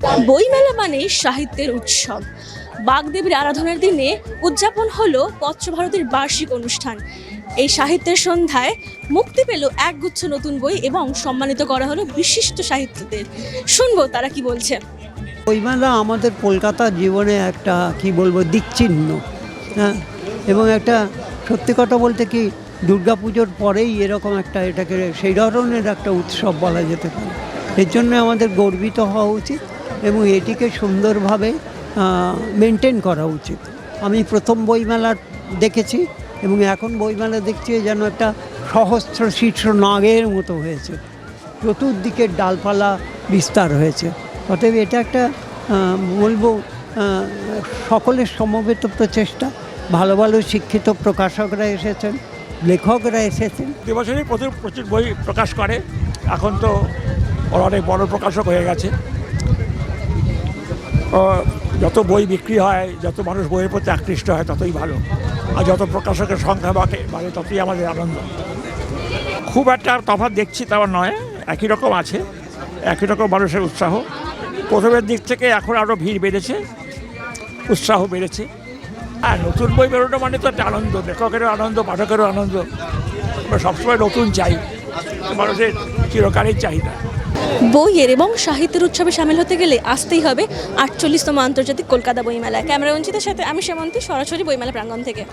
বইমেলা মানেই সাহিত্যের উৎসব। বাগদেবীর আরাধনার দিনে উদযাপন হলো ভারতের বার্ষিক অনুষ্ঠান। এই সাহিত্যের সন্ধ্যায় মুক্তি পেল একগুচ্ছ নতুন বই এবং সম্মানিত করা হলো বিশিষ্ট সাহিত্যদের শুনব তারা কি বলছে। বইমেলা আমাদের কলকাতার জীবনে একটা, কি বলব, দিকচিহ্ন হ্যাঁ? এবং একটা, সত্যি কথা বলতে কি, দুর্গাপুজোর পরেই এরকম একটা এটাকে, সেই ধরনের একটা উৎসব বলা যেতে পারে। এর জন্য আমাদের গর্বিত হওয়া উচিত। এবং এটিকে সুন্দরভাবে মেনটেন করা উচিত। আমি প্রথম বইমেলা দেখেছি এবং এখন বইমেলা দেখছি যেন একটা সহস্র শীর্ষ নাগের মতো হয়েছে। চতুর্দিকের ডালপালা বিস্তার হয়েছে। অতএব এটা একটা বলব সকলের সমবেত প্রচেষ্টা। ভালো ভালো শিক্ষিত প্রকাশকরা এসেছেন, লেখকরা এসেছেন। বছরই প্রচুর প্রচুর বই প্রকাশ করে। এখন তো অনেক বড় প্রকাশক হয়ে গেছে। যত বই বিক্রি হয়, যত মানুষ বইয়ের প্রতি আকৃষ্ট হয়, ততই ভালো। আর যত প্রকাশকের সংখ্যা বাড়ে বাড়ে, ততই আমাদের আনন্দ। খুব একটা তফাৎ দেখছি তাও নয়, একই রকম আছে, একই রকম মানুষের উৎসাহ। প্রথমের দিক থেকে এখন আরও ভিড় বেড়েছে, উৎসাহ বেড়েছে। আর নতুন বই বেরোনো মানে তো একটা আনন্দ, লেখকেরও আনন্দ, পাঠকেরও আনন্দ। সবসময় নতুন চাই, মানুষের চিরকালের চাহিদা। বইয়ের এবং সাহিত্যের উৎসবে সামিল হতে গেলে আসতেই হবে আটচল্লিশতম আন্তর্জাতিক কলকাতা বইমেলা। ক্যামেরা অঞ্চিতের সাথে আমি সেমন্তী, সরাসরি বইমেলা প্রাঙ্গণ থেকে।